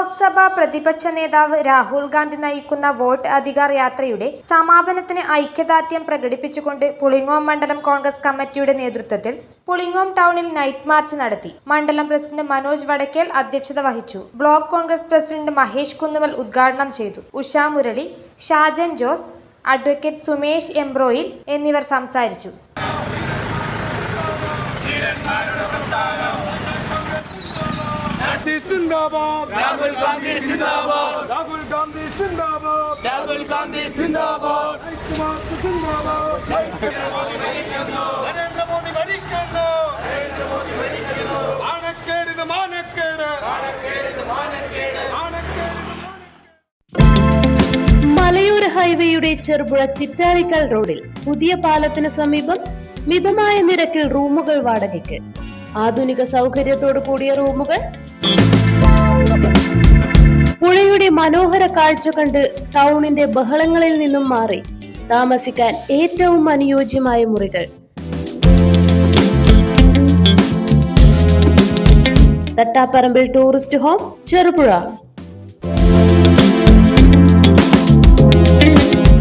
ലോക്സഭാ പ്രതിപക്ഷ നേതാവ് രാഹുൽ ഗാന്ധി നയിക്കുന്ന വോട്ട് അധികാർ യാത്രയുടെ സമാപനത്തിന് ഐക്യദാർഢ്യം പ്രകടിപ്പിച്ചുകൊണ്ട് പുളിങ്ങോം മണ്ഡലം കോൺഗ്രസ് കമ്മിറ്റിയുടെ നേതൃത്വത്തിൽ പുളിങ്ങോം ടൗണിൽ നൈറ്റ് മാർച്ച് നടത്തി. മണ്ഡലം പ്രസിഡന്റ് മനോജ് വടക്കേൽ അധ്യക്ഷത വഹിച്ചു. ബ്ലോക്ക് കോൺഗ്രസ് പ്രസിഡന്റ് മഹേഷ് കുന്നുമൽ ഉദ്ഘാടനം ചെയ്തു. ഉഷാ മുരളി ഷാജൻ ജോസ് അഡ്വക്കേറ്റ് സുമേഷ് എംബ്രോയിൽ എന്നിവർ സംസാരിച്ചു. ഗാന്ധി സിന്ദാബാദ്. രാഹുൽ ഗാന്ധി സിന്ദാബാദ്. രാഹുൽ ഗാന്ധി സിന്ദാബാദ്. രാഹുൽ ഗാന്ധി സിന്ദാബാദ്. ഐക്യമാർക്ക് സിന്ദാബാദ്. നരേന്ദ്രമോദി ഭരിക്കുന്നു. മാനക്കേടിന് മാനക്കേട്. മാനക്കേട്. മലയോര ഹൈവേയുടെ ചെറുപുഴ ചിറ്റാരിക്കൽ റോഡിൽ പുതിയ പാലത്തിന് സമീപം മിതമായ നിരക്കിൽ റൂമുകൾ വാടകയ്ക്ക്. ആധുനിക സൗകര്യത്തോടു കൂടിയ റൂമുകൾ. പുഴയുടെ മനോഹര കാഴ്ച കണ്ട് ടൗണിന്റെ ബഹളങ്ങളിൽ നിന്നും മാറി താമസിക്കാൻ ഏറ്റവും അനുയോജ്യമായ മുറികൾ. Thattaparambil tourist home Cherupuzha.